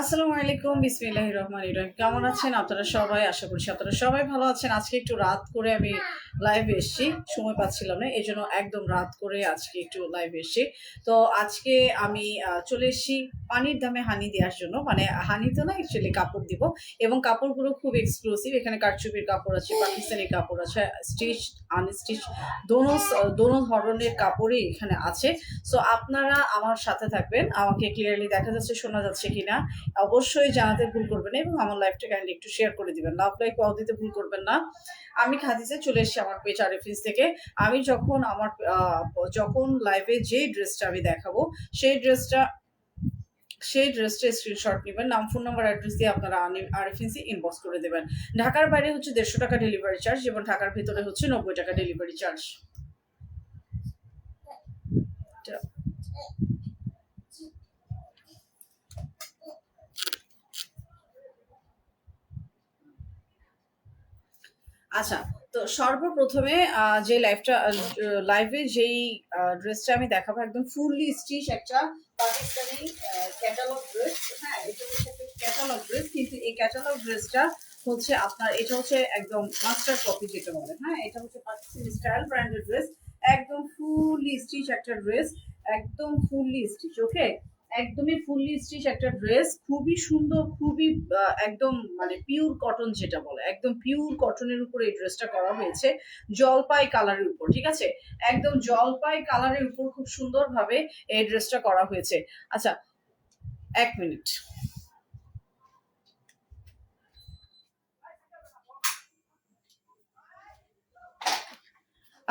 আসসালামু আলাইকুম বিসমিল্লাহ রহমান রহিম। কেমন আছেন আপনারা সবাই? আশা করছি আপনারা সবাই ভালো আছেন। আজকে একটু রাত করে আমি লাইভে এসেছি, সময় পাচ্ছিলাম না এই জন্য একদম রাত করে আজকে একটু লাইভে এসেছি। তো আজকে আমি চলে এসেছি পানির দামে হানি দেওয়ার জন্য মানে হানি তো না অ্যাকচুয়ালি কাপড় দিব। এবং কাপড়গুলো খুব এক্সক্লুসিভ এখানে কারচুপির কাপড় আছে, পাকিস্তানি কাপড় আছে স্টিচ আনস্টিচ দোনো দোনো ধরনের কাপড়ই এখানে আছে। সো আপনারা আমার সাথে থাকবেন, আমাকে ক্লিয়ারলি দেখা যাচ্ছে, শোনা যাচ্ছে কিনা, অবশ্যই জানাতে ভুল করবেন এবং আমার লাইফটা কাইন্ডলি একটু শেয়ার করে দিবেন। লাভ লাইফ পাওয়া দিতে ভুল করবেন না। আমি খাদিজা চলে এসেছি আমার পেজ আরেফিস থেকে। আমি যখন আমার যখন লাইভে যে ড্রেসটা আমি দেখাবো, সেই ড্রেসটা সেই ড্রেসটা স্ক্রিনশট নেবেন, নাম ফোন নাম্বার অ্যাড্রেস দিয়ে আপনারা আরএফএনসি ইনবক্স করে দেবেন। ঢাকার বাইরে হচ্ছে দেড়শো টাকা ডেলিভারি চার্জ এবং ঢাকার ভিতরে হচ্ছে নব্বই টাকা ডেলিভারি চার্জ আচ্ছা তো সর্বপ্রথমে যে লাইভটা লাইভে যেই ড্রেসটা আমি দেখাবো, একদম ফুললি স্টিচ একটা পাকিস্তানি ক্যাটালগ ড্রেস হ্যাঁ এটা হচ্ছে ক্যাটালগ ড্রেস কিন্তু এই ক্যাটালগ ড্রেসটা হচ্ছে আপনার, এটা হচ্ছে একদম মাস্টার কপি যেটা বলে হ্যাঁ এটা হচ্ছে পাকিস্তানি স্টাইল ব্র্যান্ডেড ড্রেস একদম ফুললি স্টিচ একটা ড্রেস একদম ফুললি স্টিচ ওকে একদমই ফুললি স্টিচ একটা ড্রেস খুবই সুন্দর, খুবই একদম মানে পিওর কটন যেটা বলে, একদম পিওর কটনের উপর এই ড্রেসটা করা হয়েছে, জলপাই কালারের উপর, ঠিক আছে? একদম জলপাই কালারের উপর খুব সুন্দরভাবে এই ড্রেসটা করা হয়েছে। আচ্ছা এক মিনিট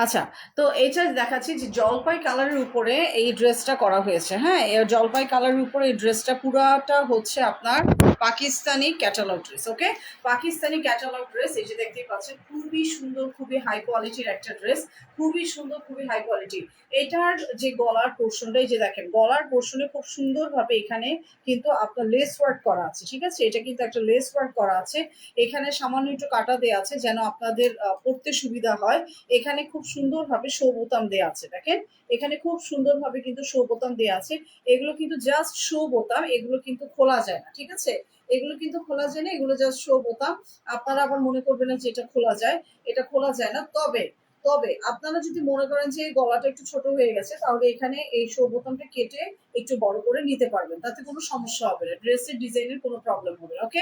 আচ্ছা তো এটা দেখাচ্ছি যে জলপাই কালারের উপরে এই ড্রেসটা করা হয়েছে হ্যাঁ? জলপাই কালারের উপরে এই ড্রেসটা পুরাটা হচ্ছে আপনার Pakistani catalogue dress okay Pakistani catalogue dress এই যে দেখতেই পাচ্ছেন, খুবই সুন্দর, খুবই হাই কোয়ালিটির একটা ড্রেস খুবই সুন্দর, খুবই হাই কোয়ালিটি এটার যে গলার পোর্শনটা এই যে দেখেন, গলার পোর্শনে খুব সুন্দরভাবে এখানে কিন্তু আপনার লেস ওয়ার্ক করা আছে, ঠিক আছে? এটা কিন্তু একটা লেস ওয়ার্ক করা আছে। এখানে সামান্য একটু কাটা দেওয়া আছে যেন আপনাদের পড়তে সুবিধা হয়। এখানে খুব সুন্দরভাবে শো বোতাম দেওয়া আছে, দেখেন? এখানে খুব সুন্দরভাবে কিন্তু শো বোতাম দেওয়া আছে। এগুলো কিন্তু জাস্ট শো বোতাম, এগুলো কিন্তু খোলা যায় না, ঠিক আছে? এগুলো কিন্তু খোলা যায় না, এগুলো জাস্ট শো বোতাম। আপনারা আবার মনে করবেন না যে এটা খোলা যায়, এটা খোলা যায় না। তবে তবে আপনারা যদি মনে করেন যে গলাটা একটু ছোট হয়ে গেছে, তাহলে এখানে এই শো বোতামটা কেটে একটু বড় করে নিতে পারবেন। তাতে কোনো সমস্যা হবে না। ড্রেসের ডিজাইনের কোনো প্রবলেম হবে না ওকে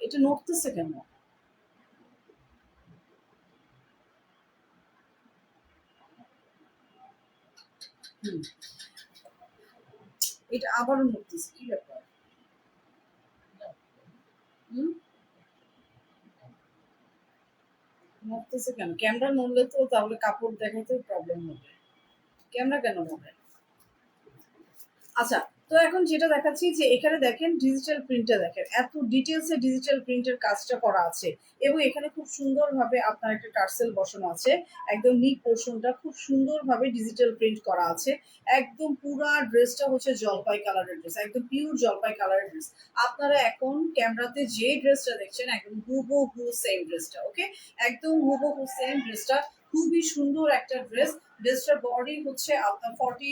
এটা নড়তেছে কেন? হুম। এটা আবারও নড়তেছে কি ব্যাপার? হুম? নড়তেছে কেন? ক্যামেরা নড়লে তো তাহলে কাপড় দেখাতে প্রবলেম হবে। ক্যামেরা কেন নড়ে? আচ্ছা তো এখন যেটা দেখাচ্ছি যে এখানে দেখেন ডিজিটাল প্রিন্টটা দেখেন, এত ডিটেলসে ডিজিটাল প্রিন্টের কাজটা করা আছে এবং এখানে খুব সুন্দরভাবে আপনার একটা টার্সেল বসানো আছে, একদম নিক পোর্শনটা খুব সুন্দরভাবে ডিজিটাল প্রিন্ট করা আছে, একদম পুরা ড্রেসটা হচ্ছে জলপাই কালারের ড্রেস একদম পিওর জলপাই কালারের ড্রেস আপনারা এখন ক্যামেরাতে যে ড্রেসটা দেখছেন, একদম হুবহু সেম ড্রেসটা ওকে একদম হুবহু সেম ড্রেসটা খুবই সুন্দর একটা ড্রেস ড্রেসটার বডি হচ্ছে, আপনার ফর্টি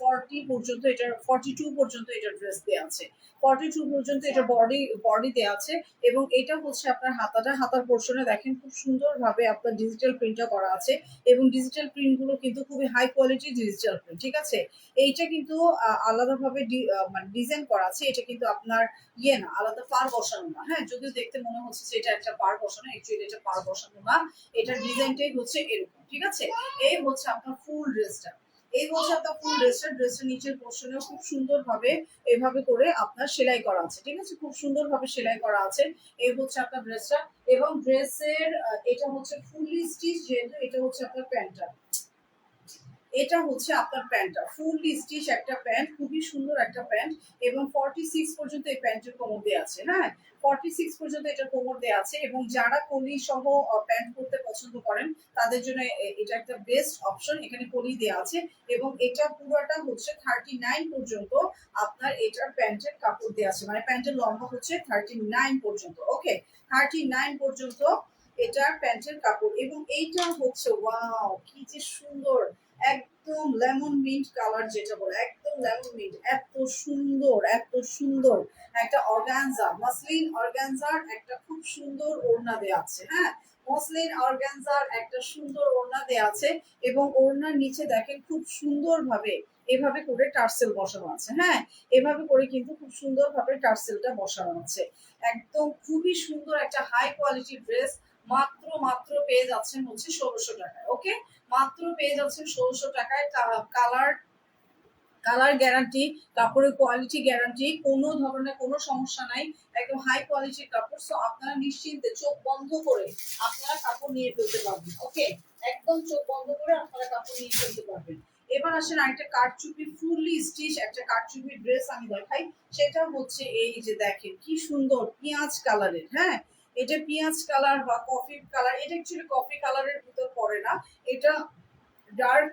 ফর্টি পর্যন্ত এটা ফর্টি টু পর্যন্ত এটা ড্রেস দেওয়া আছে। ফর্টি টু পর্যন্ত এটা বডি বডি দেওয়া আছে এবং এটা হচ্ছে আপনার হাতাটা। হাতার পোর্শনে দেখেন খুব সুন্দরভাবে আপনার ডিজিটাল প্রিন্টটা করা আছে এবং ডিজিটাল প্রিন্টগুলো কিন্তু খুবই হাই কোয়ালিটি ডিজিটাল প্রিন্ট ঠিক আছে? এইটা কিন্তু আলাদাভাবে মানে ডিজাইন করা আছে। এটা কিন্তু আপনার ইয়ে না, আলাদা পার বসানো না। হ্যাঁ যদিও দেখতে মনে হচ্ছে যে এটা একটা পার বসানো অ্যাকচুয়ালি এটা পার বসানো না। এটার ডিজাইনটাই হচ্ছে এরকম। ঠিক আছে? এই হচ্ছে আপনার ফুল ড্রেসটা এই হচ্ছে আপনার ফুল ড্রেসটা ড্রেসের নিচের পোর্শনেও খুব সুন্দর ভাবে এভাবে করে আপনার সেলাই করা আছে, ঠিক আছে? খুব সুন্দর ভাবে সেলাই করা আছে। এই হচ্ছে আপনার ড্রেসটা এবং ড্রেসের এটা হচ্ছে ফুললি স্টিচ যেহেতু এটা হচ্ছে আপনার প্যান্টটা। এটা হচ্ছে আপনার প্যান্টটা। ফুললি স্টিচ একটা প্যান্ট, খুবই সুন্দর একটা প্যান্ট এবং ফর্টি সিক্স পর্যন্ত এই প্যান্টের কোমর দেওয়া আছে হ্যাঁ? ফর্টি সিক্স পর্যন্ত এটা কোমর দেওয়া আছে এবং যারা কলি সহ প্যান্ট পরতে পছন্দ করেন, তাদের জন্য এটা একটা বেস্ট অপশন এখানে কলি দেওয়া আছে এবং এটা পুরোটা হচ্ছে থার্টি নাইন পর্যন্ত আপনার এটার প্যান্টের কাপড় দেওয়া আছে। মানে প্যান্টের লম্বা হচ্ছে থার্টি নাইন পর্যন্ত ওকে থার্টি নাইন পর্যন্ত এটার প্যান্টের কাপড় এবং এইটা হচ্ছে ওয়াও কি যে সুন্দর! একদম লেমন মিন্ট কালার যেটা বলে, একদম লেমন মিন্ট এত সুন্দর এত সুন্দর। একটা অর্গানজা মাসলিন অর্গানজার একটা খুব সুন্দর ওড়না দেওয়া আছে হ্যাঁ? মসলিন অর্গানজার একটা সুন্দর ওড়না দেওয়া আছে এবং ওড়নার নিচে দেখেন খুব সুন্দর ভাবে এভাবে করে টার্সেল বসানো আছে হ্যাঁ? এভাবে করে কিন্তু খুব সুন্দর ভাবে টার্সেলটা বসানো আছে। একদম খুবই সুন্দর একটা হাই কোয়ালিটির ড্রেস মাত্র মাত্র পেয়ে যাচ্ছেন হচ্ছে ষোলোশো টাকায় ওকে মাত্র পেয়ে যাচ্ছেন ষোলোশো টাকায় কালার কালার গ্যারান্টি কাপড়ের কোয়ালিটি গ্যারান্টি কোনো ধরনের কোনো সমস্যা নাই, একদম হাই কোয়ালিটির কাপড় সো আপনারা নিশ্চিন্তে চোখ বন্ধ করে আপনারা কাপড় নিয়ে ফেলতে পারবেন ওকে একদম চোখ বন্ধ করে আপনারা কাপড় নিয়ে ফেলতে পারবেন। এবার আসেন আরেকটা কারচুপি ফুললি স্টিচ একটা কারচুপি ড্রেস আমি দেখাই, সেটা হচ্ছে এই যে দেখেন, কি সুন্দর, পেঁয়াজ কালারের হ্যাঁ? এটা পেঁয়াজ কালার বা কফি কালার এটা অ্যাকচুয়ালি কফি কালারের ভিতর পড়ে না। এটা ডার্ক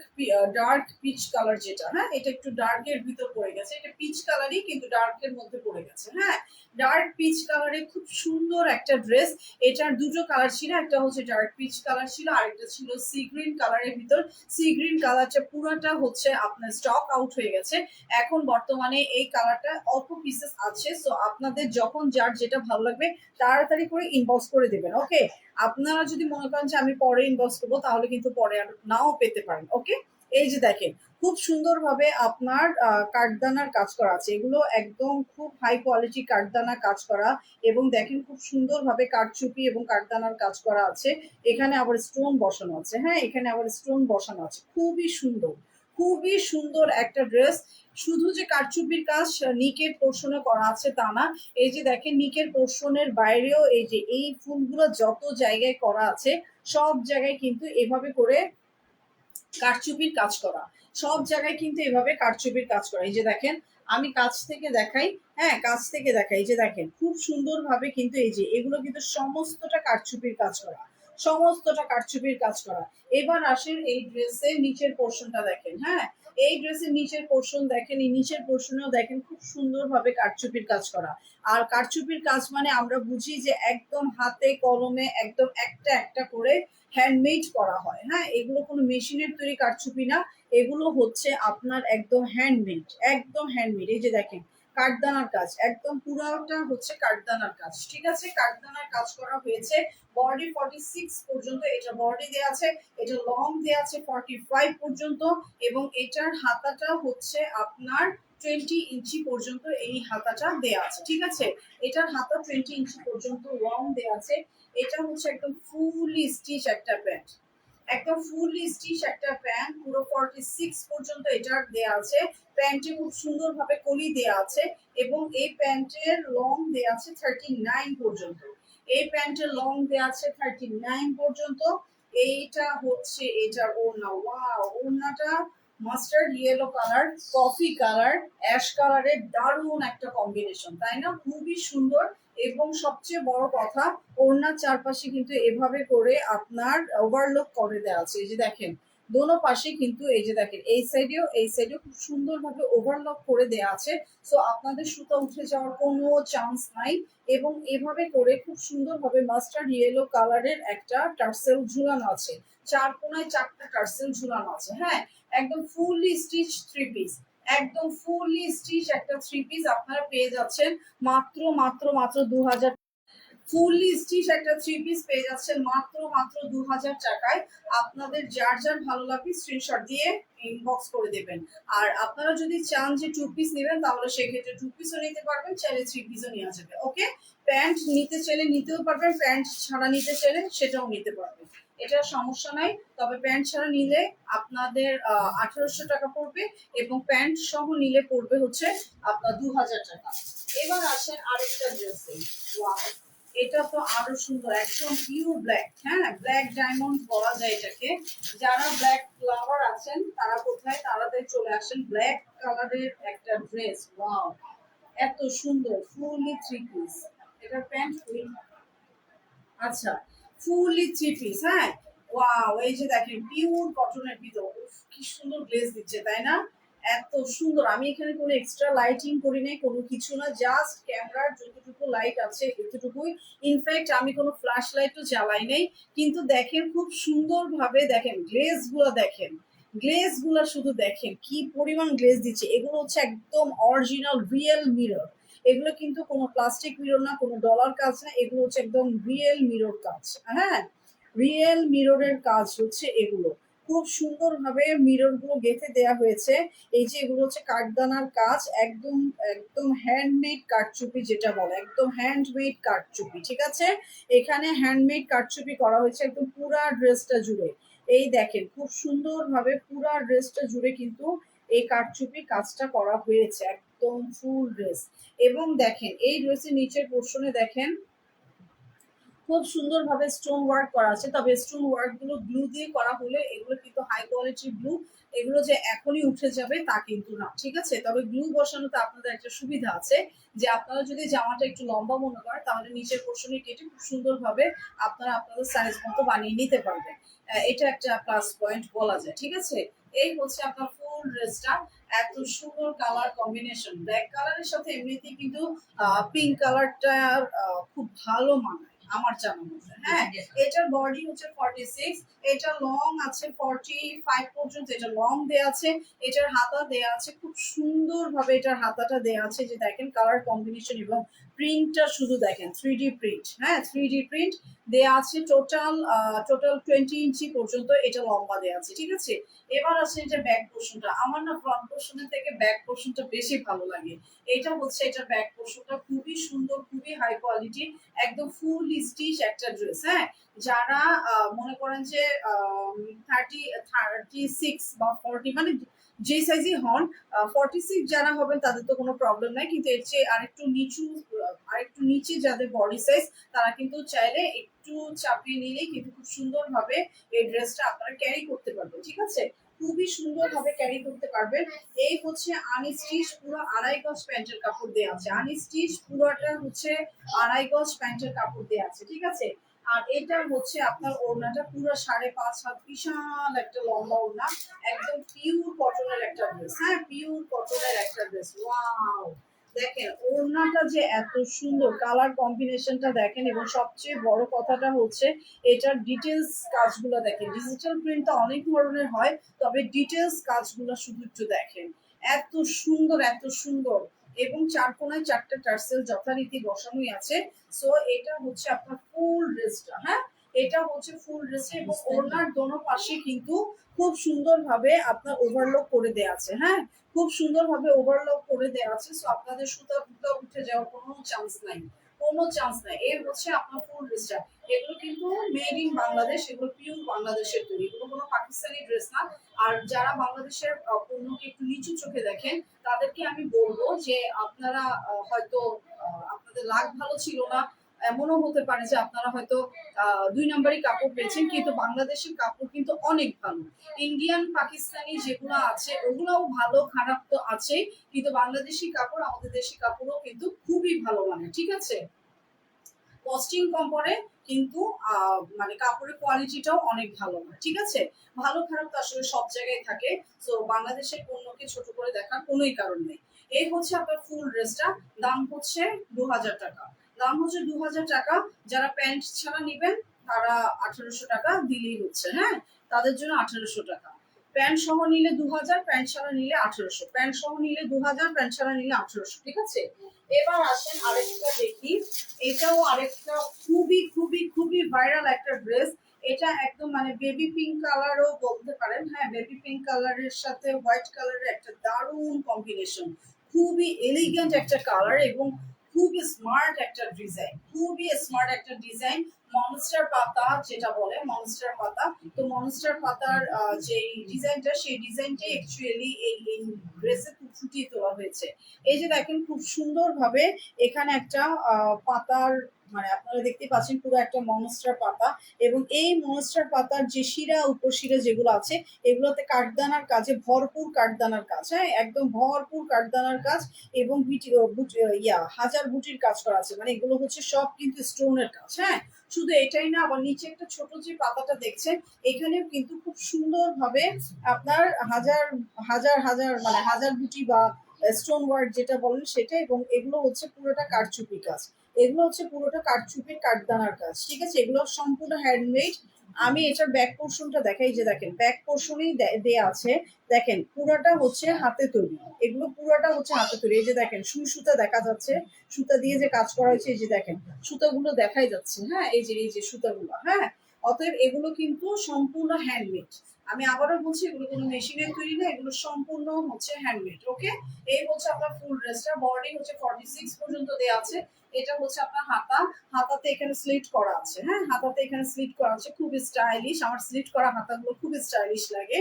ডার্ক পিচ কালার যেটা হ্যাঁ? এটা একটু ডার্কের ভিতর পড়ে গেছে। এটা পিচ কালারই কিন্তু ডার্কের মধ্যে পড়ে গেছে হ্যাঁ? ডার্ক পিচ কালারে খুব সুন্দর একটা ড্রেস এটার দুটো কালার ছিল, একটা হচ্ছে ডার্ক পিচ কালার ছিল, আরেকটা ছিল সি গ্রিন কালারের ভিতর। সি গ্রিন কালারটা পুরোটা হচ্ছে আপনার স্টক আউট হয়ে গেছে। এখন বর্তমানে এই কালারটা অল্প পিসেস আছে সো আপনাদের যখন যার যেটা ভালো লাগবে তাড়াতাড়ি করে ইনবক্স করে দেবেন ওকে আপনারা যদি মনে করেন যে আমি পরে ইনবক্স করব, তাহলে কিন্তু পরে আর নাও পেতে পারেন ওকে এই যে দেখেন, খুব সুন্দরভাবে আপনার কাঠদানার কাজ করা আছে। এগুলো একদম খুব হাই কোয়ালিটি কাঠদানা কাজ করা এবং দেখেন খুব সুন্দরভাবে কাঠচুপি এবং কাঠদানার কাজ করা আছে। এখানে আবার স্টোন বসানো আছে। হ্যাঁ এখানে আবার স্টোন বসানো আছে। খুবই সুন্দর খুবই সুন্দর একটা ড্রেস শুধু যে কারচুপির কাজ নিকের পোর্শনে করা আছে তা না। এই যে দেখেন, নিকের পোর্শনের বাইরেও এই যে এই ফুলগুলো যত জায়গায় করা আছে, সব জায়গায় কিন্তু এভাবে করে কারচুপির কাজ করা। সব জায়গায় কিন্তু এভাবে কারচুপির কাজ করা। এই যে দেখেন, আমি কাছ থেকে দেখাই হ্যাঁ কাছ থেকে দেখাই। যে দেখেন, খুব সুন্দরভাবে কিন্তু এই যে, এগুলো কিন্তু সমস্তটা কারচুপির কাজ করা। সমস্তটা কারচুপির কাজ করা। এবার আসেন এই ড্রেসের নিচের পোর্শনটা দেখেন হ্যাঁ? এই ড্রেসের নিচের পোর্শন দেখেন, এই নিচের পোর্শনেও দেখেন, খুব সুন্দরভাবে কারচুপির কাজ করা। আর কারচুপির কাজ মানে আমরা বুঝি যে, একদম হাতে, কলমে, একদম একটা একটা করে হ্যান্ডমেড করা হয়। হ্যাঁ এগুলো কোনো মেশিনের তৈরি কারচুপি না। এগুলো হচ্ছে আপনার একদম হ্যান্ডমেড একদম হ্যান্ডমেড এই যে দেখেন, কাঠদানার কাজ, একদম পুরোটা হচ্ছে কাঠদানার কাজ, ঠিক আছে? কাঠদানার কাজ করা হয়েছে। বডি ফর্টি সিক্স পর্যন্ত এটা বডি দেওয়া আছে, এটা লং দেওয়া আছে ফর্টি ফাইভ পর্যন্ত এবং এটার হাতাটা হচ্ছে আপনার টোয়েন্টি ইঞ্চি পর্যন্ত এই হাতাটা দেওয়া আছে, ঠিক আছে? এটার হাতা টোয়েন্টি ইঞ্চি পর্যন্ত লং দেওয়া আছে। এটা হচ্ছে একদম ফুলি স্টিচ একটা প্যান্ট একদম ফুলি স্টিচ একটা প্যান্ট পুরো ফর্টি সিক্স পর্যন্ত এটার দেয়া আছে। প্যান্টে খুব সুন্দরভাবে কলি দেয়া আছে এবং এই প্যান্টের লং দেয়া আছে থার্টি নাইন পর্যন্ত। এই প্যান্টের লং দেয়া আছে থার্টি নাইন পর্যন্ত। এইটা হচ্ছে এটার ওড়না। ওয়াও ওড়নাটা mustard yellow colour coffee colour ash কালারের দারুণ একটা কম্বিনেশন তাই না? খুবই সুন্দর এবং সবচেয়ে বড় কথা, ওড়নার চারপাশে কিন্তু এভাবে করে আপনার ওভারলোক করে দেওয়া আছে। এই যে দেখেন দোনো পাশে কিন্তু এই যে দেখেন, এই সাইডেও এই সাইডেও খুব সুন্দরভাবে ওভারলক করে দেওয়া আছে। সো আপনাদের সুতা উঠে যাওয়ার কোনো চান্স নাই এবং এভাবে করে খুব সুন্দরভাবে মাস্টার্ড ইয়েলো কালারের একটা টার্সেল ঝুলানো আছে। চার কোনায় চারটা টার্সেল ঝুলানো আছে হ্যাঁ? একদম ফুললি স্টিচ থ্রি পিস একদম ফুললি স্টিচ একটা থ্রি পিস আপনারা পেয়ে যাচ্ছেন মাত্র মাত্র মাত্র দু হাজার ফুললি স্টিচ একটা থ্রি পিস পেয়ে যাচ্ছেন মাত্র মাত্র দু হাজার টাকায়। আপনাদের যার যার ভালো লাগবে স্ক্রিনশট দিয়ে ইনবক্স করে দেবেন। আর আপনারা যদি চান যে টু পিস নেবেন, তাহলে সেক্ষেত্রে টু পিসও নিতে পারবেন, চাইলে থ্রি পিসও নেওয়া যাবে ওকে প্যান্ট নিতে চাইলে নিতেও পারবেন প্যান্ট ছাড়া নিতে চাইলে সেটাও নিতে পারবেন। এটা সমস্যা নাই, তবে প্যান্ট ছাড়া নিলে আপনাদের আঠারোশো টাকা পড়বে এবং প্যান্ট সহ নিলে পড়বে হচ্ছে আপনার দু হাজার টাকা। এবার আসেন আরেকটা ড্রেসে এটা তো আরও সুন্দর, একদম পিওর ব্ল্যাক হ্যাঁ? ব্ল্যাক ডায়মন্ড বলা যায় এটাকে। যারা ব্ল্যাক ফ্লাওয়ার আছেন, তারা কোথায়? তাড়াতাড়ি চলে আসেন ব্ল্যাক কালারের একটা ড্রেস ওয়াও এত সুন্দর ফুললি থ্রি পিস এটা প্যান্ট ফুল আচ্ছা ফুললি থ্রি পিস হ্যাঁ? ওয়াও এই যে দেখেন পিওর কটনের ভিতর। কি সুন্দর গ্লেজ দিচ্ছে, তাই না? এত সুন্দর। আমি এখানে কোনো এক্সট্রা লাইটিং করি নাই, কোনো কিছু না জাস্ট ক্যামেরার যতটুকু লাইট আছে এতটুকুই। ইনফ্যাক্ট আমি কোনো ফ্ল্যাশ লাইটও জ্বালাই নাই, কিন্তু দেখেন খুব সুন্দরভাবে দেখেন গ্লেজগুলো দেখেন। গ্লেজগুলা শুধু দেখেন, কি পরিমাণ গ্লেজ দিচ্ছে। এগুলো হচ্ছে একদম অরিজিনাল রিয়েল মিরর এগুলো কিন্তু কোনো প্লাস্টিক মিরর না, কোনো ডলার কাজ না, এগুলো হচ্ছে একদম রিয়েল মিরর কাজ। হ্যাঁ? রিয়েল মিররের কাজ হচ্ছে এগুলো। খুব সুন্দরভাবে মিররগুলো গেঁথে দেওয়া হয়েছে। এই যে এগুলো হচ্ছে কাঠদানার কাজ, একদম একদম হ্যান্ডমেড কাঠচুপি যেটা বলে, একদম হ্যান্ডমেড কাঠচুপি, ঠিক আছে? এখানে হ্যান্ডমেড কাঠচুপি করা হয়েছে একদম পুরা ড্রেসটা জুড়ে। এই দেখেন, খুব সুন্দরভাবে পুরা ড্রেসটা জুড়ে কিন্তু এই কাঠচুপি কাজটা করা হয়েছে, একদম ফুল ড্রেস এবং দেখেন, এই ড্রেসের নিচের পোর্শনে দেখেন খুব সুন্দরভাবে স্টোন ওয়ার্ক করা আছে। তবে স্টোন ওয়ার্কগুলো ব্লু দিয়ে করা হলে এগুলো কিন্তু হাই কোয়ালিটির ব্লু এগুলো যে এখনই উঠে যাবে তা কিন্তু না, ঠিক আছে? তবে গ্লু বসানোতে আপনাদের একটা সুবিধা আছে যে আপনারা যদি জামাটা একটু লম্বা মনে করেন, তাহলে নিচের পোর্শনে কেটে খুব সুন্দরভাবে আপনারা আপনাদের সাইজ মতো বানিয়ে নিতে পারবেন। এটা একটা প্লাস পয়েন্ট বলা যায়, ঠিক আছে? এই হচ্ছে আপনার ফুল ড্রেসটা এত সুন্দর কালার কম্বিনেশন ব্ল্যাক কালারের সাথে এমনিতেই কিন্তু পিঙ্ক কালারটা খুব ভালো মানায়। আমার জানা মতে। হ্যাঁ এটার বডি হচ্ছে ফর্টি সিক্স এটা লং আছে ফর্টি ফাইভ পর্যন্ত এটা লং দেয়া আছে এটার হাতা দেয়া আছে খুব সুন্দর ভাবে এটার হাতাটা দেয়া আছে যে দেখেন কালার কম্বিনেশন এবং প্রিন্টটা শুধু দেখেন থ্রি ডি প্রিন্ট হ্যাঁ থ্রি ডি প্রিন্ট দেয়া আছে টোটাল টোটাল টোয়েন্টি ইঞ্চি পর্যন্ত এটা লম্বা দেয়া আছে, ঠিক আছে? এবার আছে এটা ব্যাক পোর্শনটা আমার না ফ্রন্ট পোর্শনের থেকে ব্যাক পোর্শনটা বেশি ভালো লাগে। এটা হচ্ছে এটা ব্যাক পোর্শনটা খুবই সুন্দর, খুবই হাই কোয়ালিটি একদম ফুল স্টিচ একটা ড্রেস হ্যাঁ? যারা মনে করেন যে থার্টি থার্টি সিক্স বা ফর্টি মানে যে সাইজই হন ফর্টি সিক্স যারা হবেন তাদের তো কোনো প্রবলেম নাই, কিন্তু এর চেয়ে আরেকটু নিচু, আরেকটু নিচে যাদের বডি সাইজ তারা কিন্তু চাইলে একটু চাপিয়ে নিলেই কিন্তু খুব সুন্দরভাবে এই ড্রেসটা আপনারা ক্যারি করতে পারবেন, ঠিক আছে? খুবই সুন্দরভাবে ক্যারি করতে পারবেন। এই হচ্ছে আনস্টিচ পুরো আড়াই গজ প্যান্টের কাপড় দেওয়া আছে। আনস্টিচ পুরোটা হচ্ছে আড়াই গজ প্যান্টের কাপড় দেওয়া আছে, ঠিক আছে? আর এটা হচ্ছে আপনার ওড়নাটা পুরো সাড়ে পাঁচ হাত, বিশাল একটা লম্বা ওড়না, একদম পিওর কটনের একটা ড্রেস হ্যাঁ? পিওর কটনের একটা ড্রেস ওয়াও দেখেন, ওড়নাটা যে এত সুন্দর কালার কম্বিনেশনটা দেখেন, এবং সবচেয়ে বড় কথাটা হচ্ছে এটার ডিটেলস কাজগুলো দেখেন। ডিজিটাল প্রিন্টটা অনেক ধরনের হয়, তবে ডিটেলস কাজগুলো শুধু একটু দেখেন। এত সুন্দর এত সুন্দর। এবং চার কোনায় চারটা টার্সেল যথারীতি বসানোই আছে। সো এটা হচ্ছে আপনার ফুল ড্রেসটা হ্যাঁ? এটা হচ্ছে ফুল রেস্ট এবং ওড়নার দোনো পাশে কিন্তু খুব সুন্দরভাবে আপনার ওভারলক করে দেওয়া আছে হ্যাঁ? খুব সুন্দরভাবে ওভারলক করে দেওয়া আছে। সো আপনাদের সুতা ফুতা উঠে যাওয়ার কোনো চান্স নাই। কোনো চান্স নাই। এর হচ্ছে আপনার ফুল ড্রেসটা এগুলো কিন্তু মেড ইন বাংলাদেশ, এগুলো পিওর বাংলাদেশের তৈরি। এগুলো কোনো পাকিস্তানি ড্রেস না। আর যারা বাংলাদেশের পণ্যকে একটু নিচু চোখে দেখেন, তাদেরকে আমি বলব যে আপনারা হয়তো আপনাদের লাগ ভালো ছিল না এমনও হতে পারে যে আপনারা হয়তো দুই নম্বরই কাপড় পেয়েছেন কিন্তু বাংলাদেশের কাপড় কিন্তু অনেক ভালো। ইন্ডিয়ান, পাকিস্তানি যেগুলো আছে, ওগুলোও ভালো, খারাপ তো আছেই, কিন্তু বাংলাদেশি কাপড়, আমাদের দেশি কাপড়ও কিন্তু খুবই ভালো মানে ঠিক আছে? কস্টিং কম পড়ে, কিন্তু মানে কাপড়ের কোয়ালিটিটাও অনেক ভালো হয় ঠিক আছে? ভালো, খারাপ তো আসলে সব জায়গায় থাকে তো বাংলাদেশের পণ্যকে ছোট করে দেখার কোনোই কারণ নেই। এই হচ্ছে আপনার ফুল ড্রেসটা দাম হচ্ছে দু হাজার টাকা। দাম হচ্ছে দু হাজার টাকা। যারা প্যান্ট ছাড়া নেবেন, তারা আঠারোশো টাকা দিলেই হচ্ছে হ্যাঁ? তাদের জন্য আঠারোশো টাকা। প্যান্ট সহ নিলে দু হাজার প্যান্ট ছাড়া নিলে আঠারোশো। প্যান্ট সহ নিলে দু হাজার প্যান্ট ছাড়া নিলে আঠারোশো, ঠিক আছে? এবার আসেন আরেকটা দেখি। এটাও আরেকটা খুবই খুবই খুবই ভাইরাল একটা ড্রেস এটা একদম মানে বেবি পিঙ্ক কালারও বলতে পারেন হ্যাঁ? বেবি পিঙ্ক কালারের সাথে হোয়াইট কালারের একটা দারুণ কম্বিনেশন খুবই এলিগেন্ট একটা কালার এবং খুবই স্মার্ট একটা ডিজাইন খুবই স্মার্ট একটা ডিজাইন মনস্টার পাতা যেটা বলে মনস্টার পাতা। তো মনস্টার পাতার যে ডিজাইনটা সেই ডিজাইনটাই অ্যাকচুয়ালি এই এই ড্রেসে খুব ফুটিয়ে তোলা হয়েছে। এই যে দেখেন, খুব সুন্দরভাবে এখানে একটা পাতার মানে আপনারা দেখতে পাচ্ছেন পুরো একটা মনস্টার পাতা এবং এই মনস্টার পাতার যে শিরা, উপশিরা যেগুলো আছে, এগুলোতে কাঠদানার কাজে ভরপুর কাঠদানার কাজ হ্যাঁ একদম ভরপুর কাঠদানার কাজ এবং ইয়া, হাজার বুটির কাজ করা আছে। মানে এগুলো হচ্ছে সব কিন্তু স্টোনের কাজ হ্যাঁ। শুধু এটাই না, আবার নিচে একটা ছোট যে পাতাটা দেখছেন, এখানেও কিন্তু খুব সুন্দরভাবে আপনার হাজার হাজার হাজার মানে হাজার বুটি বা স্টোন ওয়ার্ক যেটা বলেন সেটা এবং এগুলো হচ্ছে পুরোটা কারচুপি কাজ। এগুলো হচ্ছে পুরোটা কারচুপির কাঠদানার কাজ, ঠিক আছে? এগুলো সম্পূর্ণ হ্যান্ডমেড আমি এটার ব্যাক পোর্শনটা দেখাই যে দেখেন ব্যাক পোর্শনই দেয়া আছে। দেখেন, পুরাটা হচ্ছে হাতে তৈরি। এগুলো পুরাটা হচ্ছে হাতে তৈরি। এই যে দেখেন সুই সুতা দেখা যাচ্ছে। সুতা দিয়ে যে কাজ করা হয়েছে, এই যে দেখেন, সুতাগুলো দেখাই যাচ্ছে হ্যাঁ? এই যে এই যে সুতাগুলো হ্যাঁ? অতএব এগুলো কিন্তু সম্পূর্ণ হ্যান্ডমেড আমি আবারও বলছি, এগুলো কোনো মেশিনের তৈরি না, এগুলো সম্পূর্ণ হচ্ছে হ্যান্ডমেড ওকে এই হচ্ছে আপনার ফুল ড্রেসটা বডি হচ্ছে ফর্টি সিক্স পর্যন্ত দেওয়া আছে। এটা হচ্ছে আপনার হাতা, হাতাতে এখানে স্লিট করা আছে হ্যাঁ? হাতাতে এখানে স্লিট করা আছে, খুব স্টাইলিশ আমার স্লিট করা হাতাগুলো খুব স্টাইলিশ লাগে।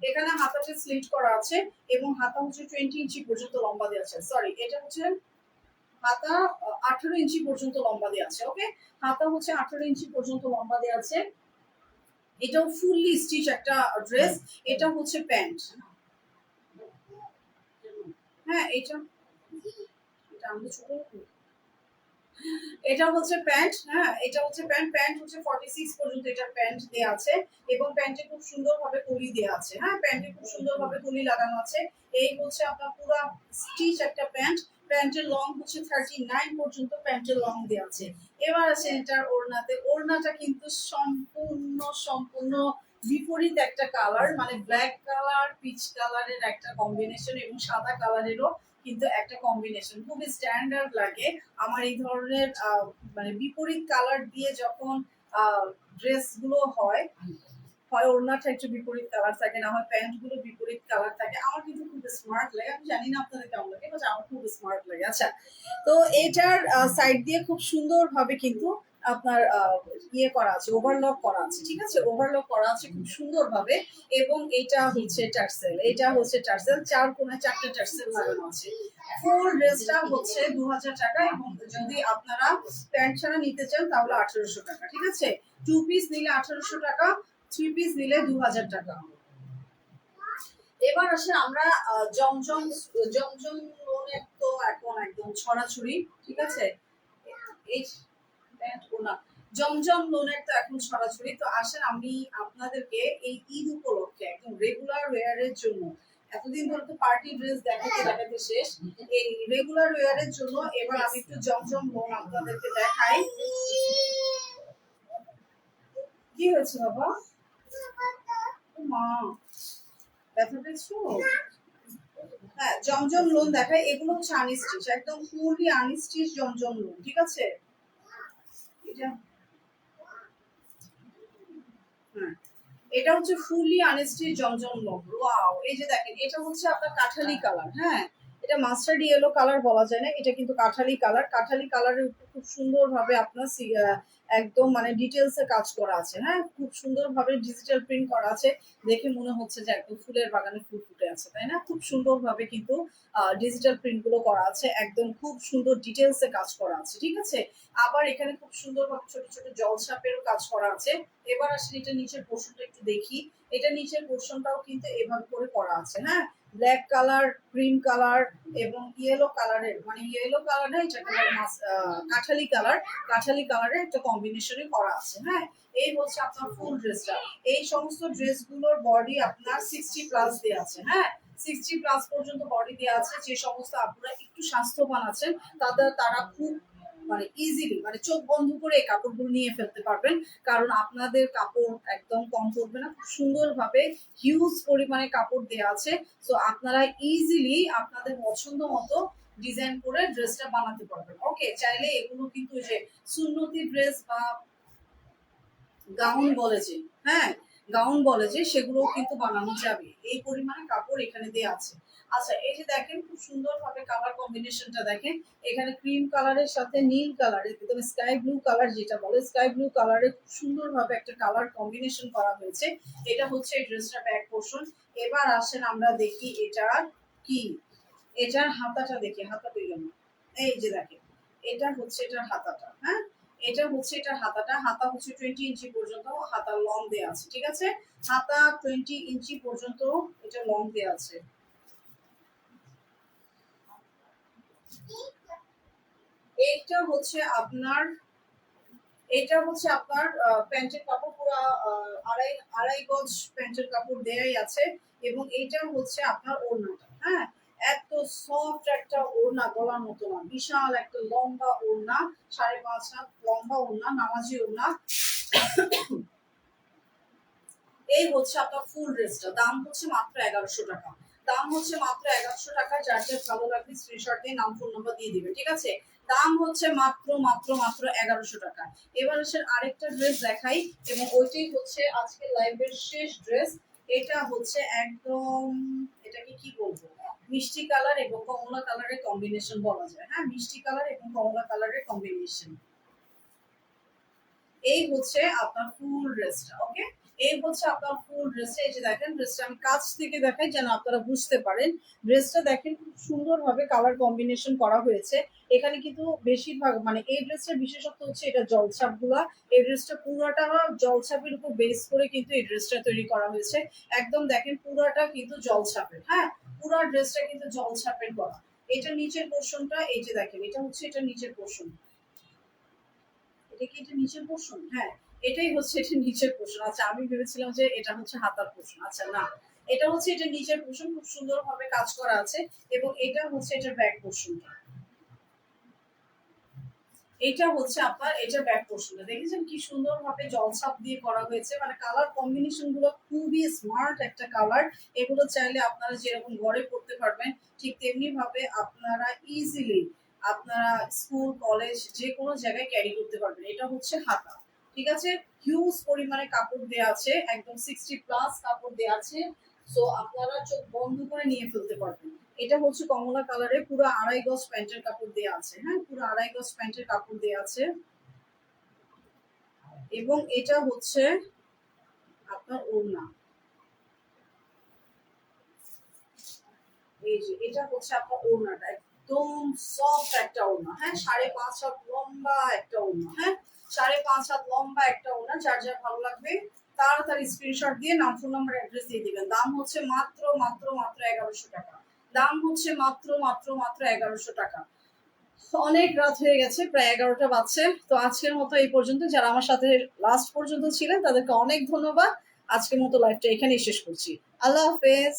এখানে হাতাতে স্লিট করা আছে এবং হাতা হচ্ছে টোয়েন্টি ইঞ্চি পর্যন্ত লম্বা দেওয়া আছে। সরি এটা হচ্ছে হাতা আঠারো ইঞ্চি পর্যন্ত লম্বা দেওয়া আছে ওকে হাতা হচ্ছে আঠারো ইঞ্চি পর্যন্ত লম্বা দেওয়া আছে। এটাও ফুললি স্টিচ একটা ড্রেস এটা হচ্ছে প্যান্ট। হ্যাঁ এটা এটা আমাদের ছোট এটা হচ্ছে প্যান্ট হ্যাঁ এটা হচ্ছে প্যান্ট প্যান্ট হচ্ছে ফর্টি সিক্স পর্যন্ত এটা প্যান্ট দেওয়া আছে এবং প্যান্টে খুব সুন্দরভাবে কলি দেওয়া আছে। হ্যাঁ প্যান্টে খুব সুন্দরভাবে কলি লাগানো আছে। এই হচ্ছে আপনার পুরো স্টিচ একটা প্যান্ট প্যান্টের লং হচ্ছে থার্টি নাইন পর্যন্ত প্যান্টের লং দেওয়া আছে। এবার আছে এটার ওড়নাতে। ওড়নাটা কিন্তু সম্পূর্ণ সম্পূর্ণ বিপরীত একটা কালার মানে ব্ল্যাক কালার পিচ কালারের একটা কম্বিনেশন এবং সাদা কালারেরও কিন্তু একটা কম্বিনেশন খুবই স্ট্যান্ডার্ড লাগে। আমার এই ধরনের মানে বিপরীত কালার দিয়ে যখন ড্রেসগুলো হয় হয় ওড়নাটা একটু বিপরীত কালার থাকে, না হয় প্যান্টগুলো বিপরীত কালার থাকে। আমার কিন্তু খুব স্মার্ট লাগে। আমি জানি না আপনাদের কেমন লাগে বাট আমার খুব স্মার্ট লাগে। আচ্ছা তো এটার সাইড দিয়ে খুব সুন্দর ভাবে কিন্তু আপনার ইয়ে করা আছে ওভারলক করা আছে, ঠিক আছে? ওভারলক করা আছে খুব সুন্দর ভাবে এবং এটা হচ্ছে টার্সেল এটা হচ্ছে টার্সেল চার কোণে চারটে টার্সেল লাগানো আছে। ফুল ড্রেসটা হচ্ছে দু হাজার টাকা, এবং যদি আপনারা প্যান্ট ছাড়া নিতে চান তাহলে আঠারোশো টাকা, ঠিক আছে? টু পিস নিলে আঠারোশো টাকা থ্রি পিস নিলে দু হাজার টাকা। এবার আসে আমরা জমজম জমজম লোনের তো এখন একদম ছড়াছড়ি, ঠিক আছে? জমজম লোনের তো এখন ছড়াছড়ি। তো আসেন আমি আপনাদেরকে এই ঈদ উপলক্ষে একদম রেগুলার ওয়ারের জন্য, এতদিন ধরে তো পার্টি ড্রেস দেখাতে দেখাতে শেষ, এই রেগুলার ওয়ারের জন্য এবার আমি একটু জমজম লোন আপনাদেরকে দেখাই। কি হয়েছে বাবা? মা হ্যাঁ জমজম লোন দেখায় এগুলো হচ্ছে আনস্টিচ একদম ফুললি আনস্টিচ জমজম লোন ঠিক আছে? এটা হ্যাঁ এটা হচ্ছে fully unstitch Zamzam lawn wow এই যে দেখেন, এটা হচ্ছে আপনার কাঠালি কালার হ্যাঁ? এটা মাস্টার্ড ইয়েলো কালার বলা যায় না, এটা কিন্তু কাঠালি কালার কাঠালি কালারের উপর খুব সুন্দর ভাবে আপনার একদম মানে ডিটেলস এ কাজ করা আছে হ্যাঁ? খুব সুন্দর ভাবে ডিজিটাল প্রিন্ট করা আছে, দেখে মনে হচ্ছে যে একদম ফুলের বাগানে ফুল ফুটে আছে, তাই না? খুব সুন্দর ভাবে কিন্তু ডিজিটাল প্রিন্টগুলো করা আছে, একদম খুব সুন্দর ডিটেলস এ কাজ করা আছে, ঠিক আছে? আবার এখানে খুব সুন্দর ভাবে ছোট ছোট জলছাপেরও কাজ করা আছে। এবার আসলে এটা নিচের পোর্শনটা একটু দেখি। এটা নিচের পোর্শনটাও কিন্তু এভাবে করে করা আছে হ্যাঁ? ব্ল্যাক কালার ক্রিম কালার এবং ইয়েলো কালারের মানে ইয়েলো কালার না বলে কাঠালি কালার কাঠালি কালারের একটা কম্বিনেশনে করা আছে হ্যাঁ? এই হচ্ছে আপনার ফুল ড্রেসটা এই সমস্ত ড্রেসগুলোর বডি আপনার সিক্সটি প্লাস দেওয়া আছে হ্যাঁ? সিক্সটি প্লাস পর্যন্ত বডি দেওয়া আছে, যে সমস্ত আপনারা একটু স্বাস্থ্যবান আছেন, তাদের, তারা খুব মানে ইজিলি মানে চোখ বন্ধ করে এই কাপড়গুলো নিয়ে ফেলতে পারবেন। কারণ আপনাদের কাপড় একদম কম পড়বে না। খুব সুন্দরভাবে হিউজ পরিমাণে কাপড় দেওয়া আছে। তো আপনারা ইজিলি আপনাদের পছন্দ মতো ডিজাইন করে ড্রেসটা বানাতে পারবেন। ওকে চাইলে এগুলো কিন্তু যে সুন্নতি ড্রেস বা গাউন বলে যে হ্যাঁ? গাউন বলে যে সেগুলোও কিন্তু বানানো যাবে। এই পরিমাণে কাপড় এখানে দেওয়া আছে। আচ্ছা এই যে দেখেন, খুব সুন্দর ভাবে কালার কম্বিনেশনটা দেখেন। এখানে ক্রিম কালারের সাথে নীল কালার একদম স্কাই ব্লু কালার যেটা বলে স্কাই ব্লু কালারে খুব সুন্দর ভাবে একটা কালার কম্বিনেশন করা হয়েছে। এটা হচ্ছে এই ড্রেসটা ব্যাক পোর্শন এবার আসেন আমরা দেখি এটার কি। এটার হাতাটা দেখি, হাতা পেল না। এই যে দেখেন, এটা হচ্ছে এটার হাতাটা হ্যাঁ? এটা হচ্ছে এটার হাতাটা, হাতা হচ্ছে টোয়েন্টি ইঞ্চি পর্যন্ত হাতা লং দেওয়া আছে, ঠিক আছে? হাতা টোয়েন্টি ইঞ্চি পর্যন্ত এটা লং দেওয়া আছে। এইটা হচ্ছে আপনার এটা হচ্ছে আপনার প্যান্টের কাপড় পুরো আড়াই আড়াই গজ প্যান্টের কাপড় দেয়াই আছে এবং এইটা হচ্ছে আপনার ওড়নাটা হ্যাঁ? এত সফট একটা ওড়না, গলার মতো না, বিশাল একটা লম্বা ওড়না, সাড়ে পাঁচ হাত লম্বা ওড়না, নামাজি ওড়না। এই হচ্ছে আপনার ফুল ড্রেসটা দাম হচ্ছে মাত্র এগারোশো টাকা। দাম হচ্ছে মাত্র এগারোশো টাকা। যার যার ভালো লাগবে স্ক্রিনশট দিয়ে নাম ফোন নাম্বার দিয়ে দিবে, ঠিক আছে? দাম হচ্ছে মাত্র মাত্র মাত্র এগারোশো টাকা। এবার হচ্ছে আরেকটা ড্রেস দেখাই, এবং ওইটাই হচ্ছে আজকে লাইভের শেষ ড্রেস এটা হচ্ছে একদম এটাকে কি বলব? মিষ্টি কালার এবং কমলা কালারের কম্বিনেশন বলা যায়। হ্যাঁ মিষ্টি কালার এবং কমলা কালারের কম্বিনেশন এই হচ্ছে আপনার ফুল ড্রেসটা ওকে এই হচ্ছে আপনার ফুল ড্রেসটা এই যে দেখেন, ড্রেসটা আমি কাছ থেকে দেখাই যেন আপনারা বুঝতে পারেন। ড্রেসটা দেখেন, খুব সুন্দরভাবে কালার কম্বিনেশন করা হয়েছে। এখানে কিন্তু বেশিরভাগ মানে এই ড্রেসটার বিশেষত্ব হচ্ছে এটা জলছাপগুলা এই ড্রেসটা পুরোটা জলছাপের উপর বেস করে কিন্তু এই ড্রেসটা তৈরি করা হয়েছে। একদম দেখেন পুরোটা কিন্তু জলছাপের হ্যাঁ? পুরো ড্রেসটা কিন্তু জলছাপের করা। এটা নিচের পোর্শনটা এই যে দেখেন, এটা হচ্ছে এটা নিচের পোর্শন এটা কি এটা নিচের পোর্শন হ্যাঁ এটাই হচ্ছে এটা নিচের পোর্শন আচ্ছা আমি ভেবেছিলাম যে এটা হচ্ছে হাতার পোর্শন আচ্ছা না, এটা হচ্ছে এটা নিচের পোর্শন খুব সুন্দরভাবে কাজ করা আছে এবং এটা হচ্ছে এটা ব্যাক পোর্শনটা এটা হচ্ছে আপনার এটা ব্যাক পোর্শনটা দেখেছেন কি সুন্দরভাবে জলছাপ দিয়ে করা হয়েছে? মানে কালার কম্বিনেশনগুলো খুবই স্মার্ট একটা কালার এগুলো চাইলে আপনারা যেরকম ঘরে পড়তে পারবেন, ঠিক তেমনি ভাবে আপনারা ইজিলি আপনারা স্কুল কলেজ যে কোনো জায়গায় ক্যারি করতে পারবেন। এটা হচ্ছে হাতা। ঠিক আছে? হিউজ পরিমাণে কাপড় দেওয়া আছে, একদম সিক্সটি প্লাস কাপড় দেওয়া আছে। সো আপনারা চোখ বন্ধ করে নিয়ে ফেলতে পারবেন। এটা হচ্ছে কমলা কালারে পুরো আড়াই গজ প্যান্টের কাপড় দেওয়া আছে হ্যাঁ? পুরো আড়াই গজ প্যান্টের কাপড় দেওয়া আছে। এবং এটা হচ্ছে আপনার ওড়না। এই যে, এটা হচ্ছে আপনার ওড়নাটা, একদম সফট একটা ওড়না হ্যাঁ? সাড়ে পাঁচ হাত লম্বা একটা ওড়না হ্যাঁ? সাড়ে পাঁচ হাত লম্বা একটা ওড়না, যার যার ভালো লাগবে, তাড়াতাড়ি স্ক্রিনশট দিয়ে নাম ফোন নাম্বার অ্যাড্রেস দিয়ে দিবেন। দাম হচ্ছে মাত্র মাত্র মাত্র এগারোশো টাকা। দাম হচ্ছে মাত্র মাত্র মাত্র এগারোশো টাকা। অনেক রাত হয়ে গেছে, প্রায় এগারোটা বাজছে। তো আজকের মতো এই পর্যন্ত। যারা আমার সাথে লাস্ট পর্যন্ত ছিলেন, তাদেরকে অনেক ধন্যবাদ। আজকের মতো লাইফটা এখানেই শেষ করছি। আল্লাহ হাফেজ।